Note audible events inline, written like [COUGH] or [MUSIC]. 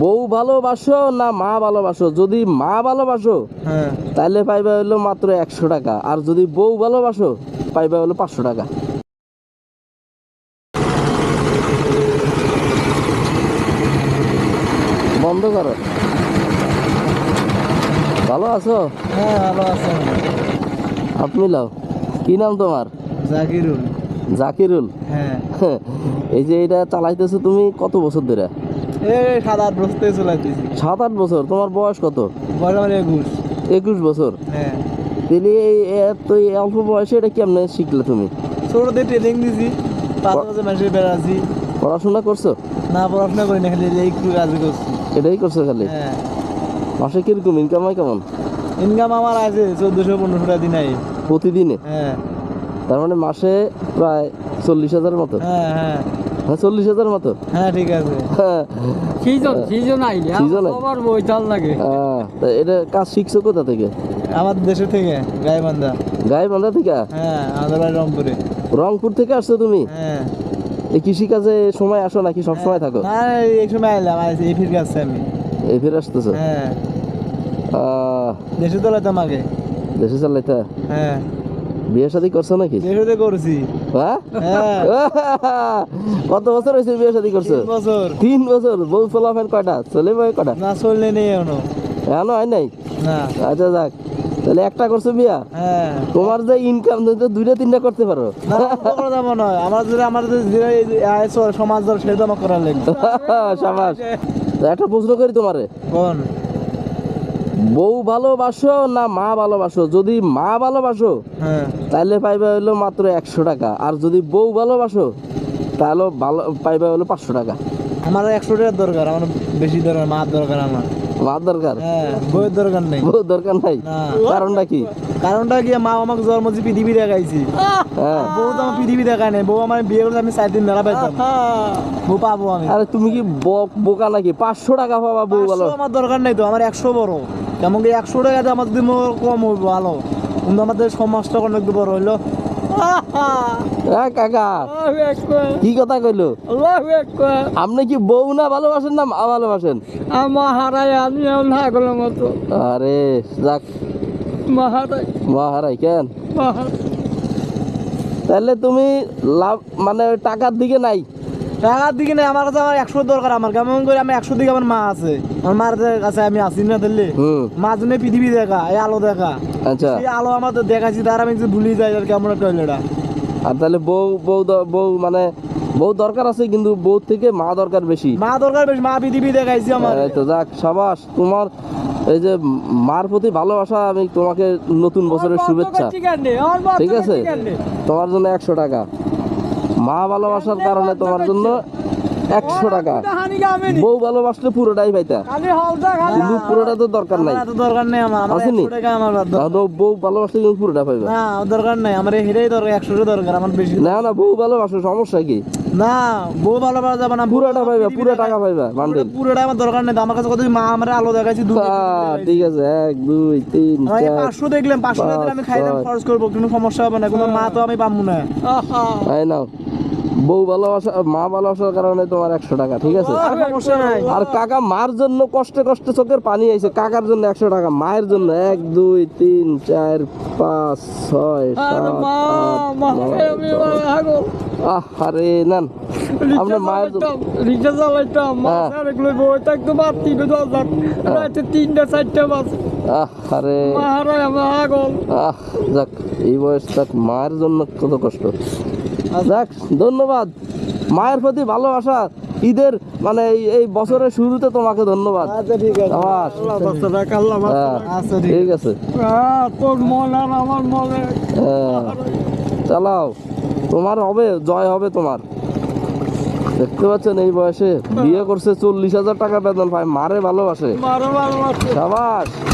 বউ ভালোবাসো না মা ভালোবাসো? যদি মা ভালোবাসো হ্যাঁ। তাহলে পাইবা হলো মাত্র একশো টাকা। আর যদি বউ ভালোবাসো পাইবা হলো পাঁচশো টাকা। বন্ধ করো। ভালো আছো? হ্যাঁ ভালো আছে। আপনি লাও। কি নাম তোমার? জাকিরুল। জাকিরুল? হ্যাঁ। এই যে এটা চালাইতেছো তুমি কত বছর ধরে? সাত আট বসতে চলাইতেছি সাত আট বছর? তোমার বয়স কত? বড় আমার একুশ। একুশ বছর? হ্যাঁ। তাহলে এই এত অল্প বয়সে এটা কেমনে শিখলে তুমি? ছোটতে ট্রেনিং দিছি পাঁচ বছর মানুষের বেড়াচ্ছি। পড়াশোনা করছ? না পড়াশোনা করি না খালি একটু কাজ করছি। এটাই করছ খালি? হ্যাঁ। মাসে কীরকম ইনকাম হয় কেমন? ইনকাম আমার আছে চোদ্দশো পনেরোশো টাকা দিন প্রতিদিনে? হ্যাঁ। তার মানে মাসে প্রায় চল্লিশ হাজার মতো? হ্যাঁ হ্যাঁ। হ্যাঁ চল্লিশ হাজার মতো হ্যাঁ ঠিক আছে। হ্যাঁ, সিজন সিজন আইলে Season আইলে। বই চাল লাগে। তা এটা কাজ শিখছো কোথা থেকে? আমার দেশের থেকে গাইবান্ধা। গায়ে বান্ধা থেকে? হ্যাঁ আমাদের বাড়ি রংপুরে। রংপুর থেকে আসছো তুমি? হ্যাঁ। এই কৃষিকাজে সময় আসো নাকি? সব সময় থাকো? না এই সময় আইলাম আইসি এই ফির কাছে আমি। এই ফিরে আসতেছো? হ্যাঁ। দেশে তো লাইতাম আগে। দেশে চালাইতে? হ্যাঁ। বিয়ে শাদী করছ নাকি? দেশে তো করছি। হ্যাঁ? হ্যাঁ। [LAUGHS] কত বছর হয়েছে বিয়ে শাদী করছ? তিন বছর। তিন বছর। বউ ফলাফেন কয়টা? বই কয়টা? না চললে নেই এখনও। এখনও হয় নাই? না। আচ্ছা যাক। তাহলে একটা করছ বিয়া? হ্যাঁ। তোমার যে ইনকাম তো দুইটা তিনটা করতে পারো। যাব আমার যদি আমার সমাজ দল সেটা আমার করার লাগবে [LAUGHS] তা একটা প্রশ্ন করি তোমারে। কোন? বউ ভালোবাসো না মা ভালোবাসো? যদি মা ভালোবাসো হ্যাঁ। তাহলে পাইবা হলো মাত্র একশো টাকা। আর যদি বউ ভালোবাসো তাহলে ভালো পাইবা হলো পাঁচশো টাকা। আমার একশো টাকার দরকার আমার বেশি দরকার মা দরকার আমার। মা দরকার? হ্যাঁ দরকার নেই। বউ দরকার নাই? কারণটা কি? কারণটা কি? মা আমাকে জন্ম দিয়ে পৃথিবী দেখাইছি। হ্যাঁ বউ তো আমার পৃথিবী দেখায় নাই। বউ আমার বিয়ে করলে আমি চার দিন মেলা পাইতাম। বউ পাবো আমি। আরে তুমি কি ব- বোকা নাকি পাঁচশো টাকা পাবা বউ ভালো আমার দরকার নেই তো আমার একশো বড়। কেমন কি একশো টাকাতে আমার যদি মোর কম হইব ভালো কিন্তু আমাদের সমাজটা অনেক বড় হইল। কাকা। কি কথা কইলো? আপনি কি বউ না ভালোবাসেন না মা ভালোবাসেন? আমার হারাই আমি না মতো। আরে যাক। মা হারাই কেন? তাহলে তুমি লাভ মানে টাকার দিকে নাই। টাকার দিকে নেই আমার কাছে আমার একশো দরকার আমার কেমন করে আমি একশো দিকে আমার মা আছে। আমার মার কাছে আমি আসি না হুম। মা জন্য পৃথিবী দেখা এই আলো দেখা। আচ্ছা। এই আলো আমার তো দেখাচ্ছি তার আমি যদি ভুলি যাই আর কেমন একটা এটা? আর তাহলে বউ বউ দ- বউ মানে বউ দরকার আছে কিন্তু বউ থেকে মা দরকার বেশি। মা দরকার বেশি মা পৃথিবী দেখাইছি আমার। তো যাক সাবাস তোমার এই যে মার প্রতি ভালোবাসা আমি তোমাকে নতুন বছরের শুভেচ্ছা। ঠিক আছে তোমার জন্য একশো টাকা। মা ভালোবাসার কারণে তোমার জন্য একশো টাকা। বউ ভালোবাসলে পুরোটাই পাইতা। কিন্তু পুরোটা তো দরকার নাই। দরকার নেই আমার আসেনি? তাহলে বউ ভালোবাসলে কিন্তু পুরোটা পাইবা। দরকার নাই আমার হিরেই দরকার একশো দরকার আমার বেশি না না বউ ভালোবাসো সমস্যা কি? না বউ ভালো পাওয়া যাবে না পুরোটা পাইবা পুরো টাকা পাইবা বান্ডেল পুরোটা আমার দরকার নেই আমার কাছে কত মা আমার আলো দেখাইছি দু ঠিক আছে এক দুই তিন চার পাঁচশো দেখলাম পাঁচশো আমি খাইলাম খরচ করব কোনো সমস্যা হবে না কোনো মা তো আমি পাবো না। তাই নাও। বউ ভালোবাসা মা ভালোবাসার কারণে তোমার একশো টাকা ঠিক আছে? আর কাকা মার জন্য কষ্টে কষ্টে চোখের পানি আইছে কাকার জন্য একশো টাকা মায়ের জন্য এক দুই তিন চার পাঁচ ছয় আর সাত আহ নান মায়ের জন্য। রিক্সা চালাইতাম হ্যাঁ। বই থাকতো তিন রাতে তিনটা চারটা বাস আহ আরে যাক এই বয়স তাক মায়ের জন্য কত কষ্ট। যাক ধন্যবাদ। মায়ের প্রতি ভালোবাসা ঈদের মানে এই- বছরের শুরুতে তোমাকে ধন্যবাদ। আচ্ছা ঠিক আছে। হ্যাঁ, আচ্ছা ঠিক ঠিক আছে। হ্যাঁ, তোর মন আর আমার মনে। হ্যাঁ, চালাও। তোমার হবে জয় হবে তোমার। দেখতে পাচ্ছেন এই বয়সে বিয়ে করছে চল্লিশ হাজার টাকা বেতন পায় মারে ভালোবাসে। সাবাস।